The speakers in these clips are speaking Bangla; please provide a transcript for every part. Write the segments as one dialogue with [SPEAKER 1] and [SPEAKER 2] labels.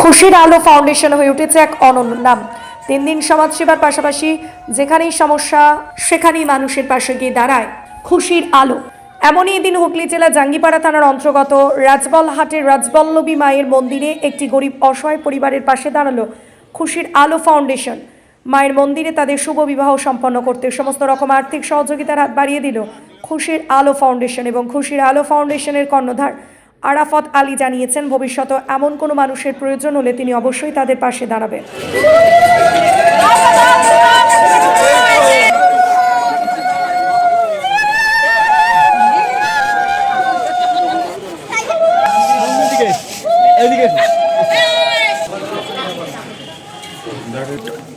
[SPEAKER 1] খুশির আলো ফাউন্ডেশন হয়ে উঠেছে এক অনন্য নাম। দিন দিন সমাজসেবার পাশাপাশি যেখানেই সমস্যা, সেখানেই মানুষের পাশে গিয়ে দাঁড়ায় খুশির আলো। এমনই দিন হুগলি জেলা জাঙ্গিপাড়া থানার অন্তর্গত রাজবলহাটের রাজবল্লভী মায়ের মন্দিরে একটি গরিব অসহায় পরিবারের পাশে দাঁড়াল খুশির আলো ফাউন্ডেশন মায়ের মন্দিরে তাদের শুভ বিবাহ সম্পন্ন করতে সমস্ত রকম আর্থিক সহযোগিতার হাত বাড়িয়ে দিল খুশির আলো ফাউন্ডেশন এবং খুশির আলো ফাউন্ডেশনের কর্ণধার আরাফত আলী জানিয়েছেন ভবিষ্যতে এমন কোনো মানুষের প্রয়োজন হলে তিনি অবশ্যই তাদের পাশে দাঁড়াবেন।
[SPEAKER 2] এদিকে এদিকে এমন ভাবে করব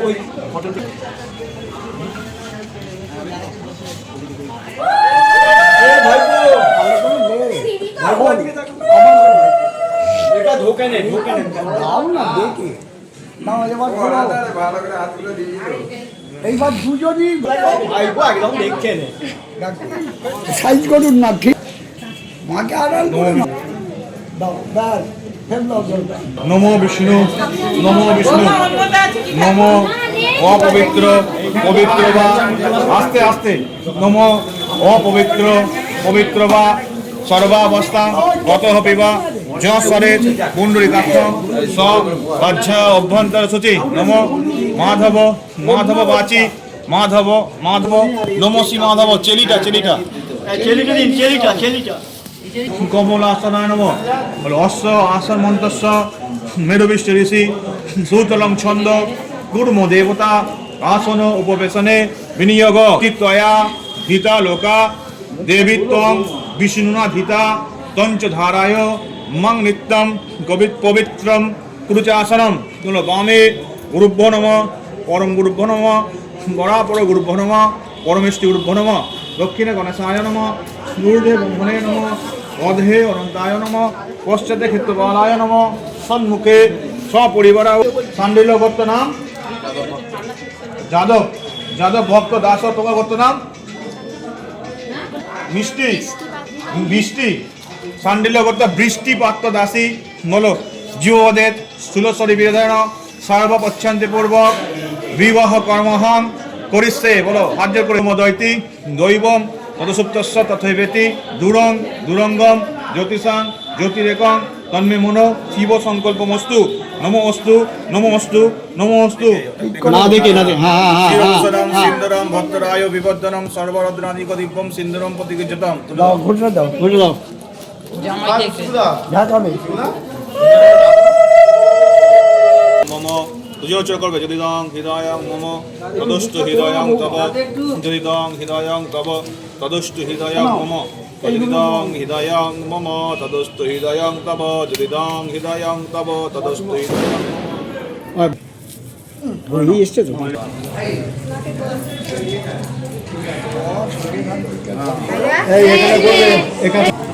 [SPEAKER 2] ওই ফটোটি এটা ঢোকে নেই ঢোকে নেই।
[SPEAKER 3] দাও না দেখে। নাও এবার খোলো। এইবার দুজনই
[SPEAKER 2] আইবো একদম দেখে নে।
[SPEAKER 3] সাইজ করুন না ঠিক? মাকে আড়াল করুন না। দাও ব্যাস
[SPEAKER 4] নমো বিষ্ণু নমো বিষ্ণু। নমো অপবিত্র পবিত্র বা। আস্তে আস্তে। নমো অপবিত্র পবিত্র বা। সর্বাবস্থা গত যরে পুণ্ডরিকাক্ষ স লজ্জা অভ্যন্তর সূচি। নমো মাধব বাচি মাধব মাধব নমো শ্রী মাধব চেলিটা চেলিটা।
[SPEAKER 2] চেলিটা দিন চেলিটা চেলিটা।
[SPEAKER 4] কমলাসনায় নম। অশ্ব আসন মন্তস্য মেরুবিষ্ট ঋষি সুতলং ছন্দ কুর্ম দেবতা আসন উপবেশনে বিনিয়োগ ত্বয়া ধীতা লোকা দেবীত্বং বিষ্ণুনা ধীতা তঞ্চ ধারায় মং নিত্যম কবিত পবিত্রম কুরুচাসনম। তুলো বামে গুরুভ্য নম, পরম গুরুভ্য নম পরাপর গুরুভ্য নম, পরমেষ্টি গুরুভ্য নম, দক্ষিণে গণেশায় নম গুরুদেব ব্রহ্মণে নম, অধে অনন্তায় নম, পশ্চাতে ক্ষেত্রপালায় নম, সন্মুখে সপরিবার সান্ডিল্য ভক্ত নাম? যাদব। যাদব ভক্ত দাস তোমার ভক্ত নাম? মিষ্টি। বৃষ্টি সান্ডিল্য ভক্ত বৃষ্টি পাত্র দাসী বলো জীবদেত স্থূলস্বরী বিরোধন সর্বপচ্ছন্তি পূর্বক বিবাহ কর্মহং করিষ্যে বলো হার্য করে মদৈতি দৈবম তদসুপ্তস্য তথৈবেতি দূরং দূরঙ্গম জ্যোতিষাং জ্যোতিরেকং তন্মে মনো শিব সংকল্পমস্তু নমো অস্তু নমো অস্তু নমো অস্তু
[SPEAKER 2] না দেখে না দেখে। হ্যাঁ হ্যাঁ হ্যাঁ
[SPEAKER 4] শিরোৎসদম ভক্তরায় বিবর্ধনম সর্বরদ্রাধিক দিব্যম সিন্দুরম প্রতিগৃহতম
[SPEAKER 3] ঘুরে দাও
[SPEAKER 2] বুঝে দাও।
[SPEAKER 4] মম তুজোচর করবে যদি দং হৃদয়ং মম তদস্তু হৃদয়ং তব যদি দং হৃদয়ং তব তদস্তু হৃদয়ং মম। যদি দং হৃদয়ং মম তদস্তু হৃদয়ং তব যদি হৃদয়ং তব তদস্তু হৃদয়ং মম।
[SPEAKER 2] এসছে তো।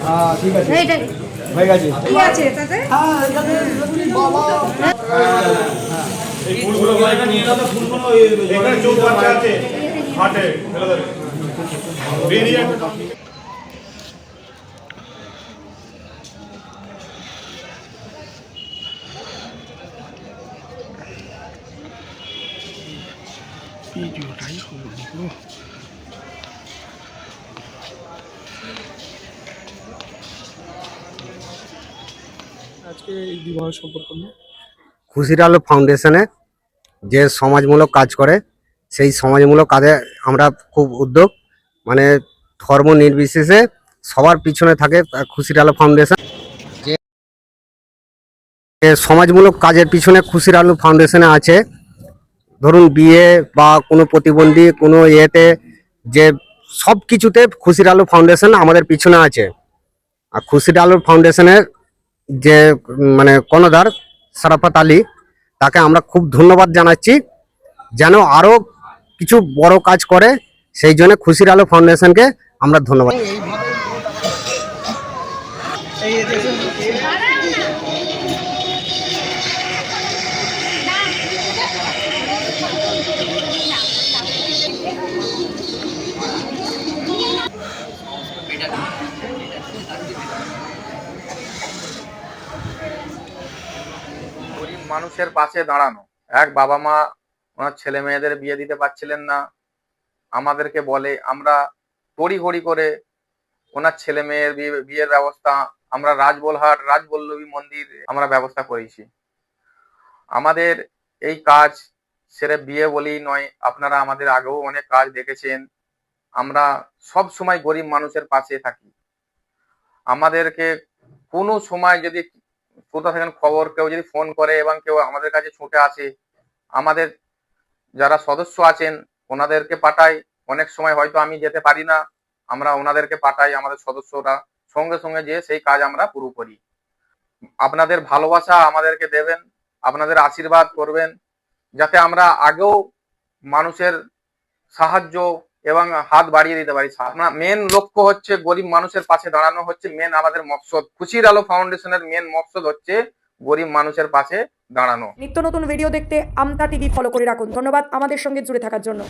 [SPEAKER 3] হ্যাঁ ঠিক আছে। হয়ে
[SPEAKER 4] এই ফুলগুলো এখানে নিয়ে দাও তো ফুলগুলো এখানে চোখ বাচ্চা আছে। হাটে ফেলে দেবে। বেরিয়ে একটা
[SPEAKER 2] আজকে এই বিবাহ
[SPEAKER 5] খুশির আলো ফাউন্ডেশনে যে সমাজমূলক কাজ করে, সেই সমাজমূলক কাজে আমরা খুব উদ্যোগ। মানে ধর্ম নির্বিশেষে সবার পিছনে থাকে খুশির আলো ফাউন্ডেশন। যে সমাজমূলক কাজের পিছনে খুশির আলো ফাউন্ডেশনে আছে। ধরুন বিয়ে বা কোনো প্রতিবন্ধী, কোনো ইয়েতে যে সব কিছুতে খুশির আলো ফাউন্ডেশন আমাদের পিছনে আছে। আর খুশির আলো ফাউন্ডেশনের যে মানে কর্ণধার সারাফাত আলী, তাকে আমরা খুব ধন্যবাদ জানাচ্ছি যেন আরও কিছু বড় কাজ করে। সেই জন্য খুশির আলো ফাউন্ডেশনকে আমরা ধন্যবাদ।
[SPEAKER 6] মানুষের পাশে দাঁড়ানো। এক বাবা মা ওনার ছেলে মেয়েদের বিয়ে দিতে পারছিলেন না। আমাদেরকে বলে, আমরা তড়িঘড়ি করে ওনার ছেলে মেয়ের বিয়ে, বিয়ের ব্যবস্থা, আমরা রাজবলহাট, রাজবল্লভী মন্দির আমরা ব্যবস্থা করেছি। আমাদের এই কাজ সেরে বিয়ে বলেই নয়, আপনারা আমাদের আগেও অনেক কাজ দেখেছেন। আমরা সব সময় গরিব মানুষের পাশে থাকি। আমাদেরকে কোনো সময় যদি কোথা থেকে খবর, কেউ যদি ফোন করে এবং কেউ আমাদের কাছে ছুটে আসে, আমাদের যারা সদস্য আছেন, ওনাদেরকে পাঠাই। অনেক সময় হয়তো আমি যেতে পারি না, আমরা ওনাদেরকে পাঠাই, আমাদের সদস্যরা। সঙ্গে সঙ্গে যেয়ে সেই কাজ আমরা পুরো করি। আপনাদের ভালোবাসা আমাদেরকে দেবেন, আপনাদের আশীর্বাদ করবেন, যাতে আমরা আগেও মানুষের সাহায্য এবং হাত বাড়িয়ে দিতে পারি। মেন লক্ষ্য হচ্ছে গরিব মানুষের পাশে দাঁড়ানো হচ্ছে মেন আমাদের মকসদ। খুশির আলো ফাউন্ডেশনের মেন মকসদ হচ্ছে গরিব মানুষের পাশে দাঁড়ানো।
[SPEAKER 1] নিত্য নতুন ভিডিও দেখতে আমতা টিভি ফলো করে রাখুন। ধন্যবাদ আমাদের সঙ্গে জুড়ে থাকার জন্য।